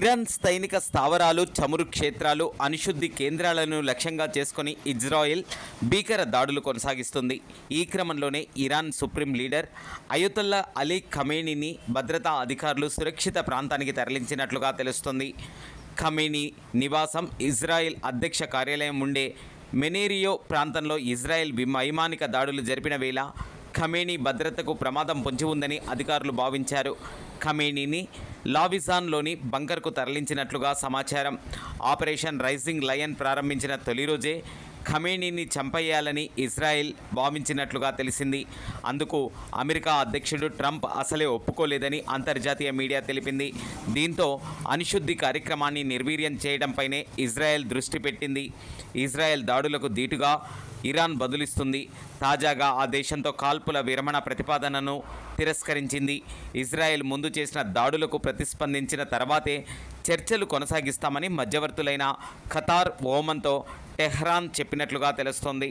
Iran సైనిక స్థావరాలు చమురు క్షేత్రాలు అనిశుద్ధి కేంద్రాలను లక్ష్యంగా చేసుకుని ఇజ్రాయెల్ భీకర దాడులు కొనసాగిస్తుంది. ఈ క్రమంలోనే Iran supreme leader Ayatollah Ali ఖమేనీని భద్రతా అధికారులు సురక్షిత ప్రాంతానికి తరలించినట్లుగా తెలుస్తుంది. ఖమేనీ నివాసం ఇజ్రాయెల్ అధ్యక్ష కార్యాలయం ఉండే మెనేరియో ప్రాంతంలో ఇజ్రాయెల్ వైమానిక దాడులు జరిపిన వేళ ఖమేనీ భద్రతకు ప్రమాదం పొంచి ఉందని అధికారులు భావించారు. ఖమేనీని లావిజాన్లోని బంకర్కు తరలించినట్లుగా సమాచారం. ఆపరేషన్ రైజింగ్ లయన్ ప్రారంభించిన తొలి రోజే ఖమేనీని చంపేయాలని ఇజ్రాయెల్ భావించినట్లుగా తెలిసింది. అందుకు అమెరికా అధ్యక్షుడు ట్రంప్ అసలే ఒప్పుకోలేదని అంతర్జాతీయ మీడియా తెలిపింది. దీంతో అనుశుద్ధి కార్యక్రమాన్ని నిర్వీర్యం చేయడంపైనే ఇజ్రాయెల్ దృష్టి పెట్టింది. ఇజ్రాయెల్ దాడులకు దీటుగా ఇరాన్ బదులిస్తుంది. తాజాగా ఆ దేశంతో కాల్పుల విరమణ ప్రతిపాదనను తిరస్కరించింది. ఇజ్రాయెల్ ముందు చేసిన దాడులకు ప్రతిస్పందించిన తర్వాతే చర్చలు కొనసాగిస్తామని మధ్యవర్తులైన ఖతార్ ఓమన్తో టెహ్రాన్ చెప్పినట్లుగా తెలుస్తోంది.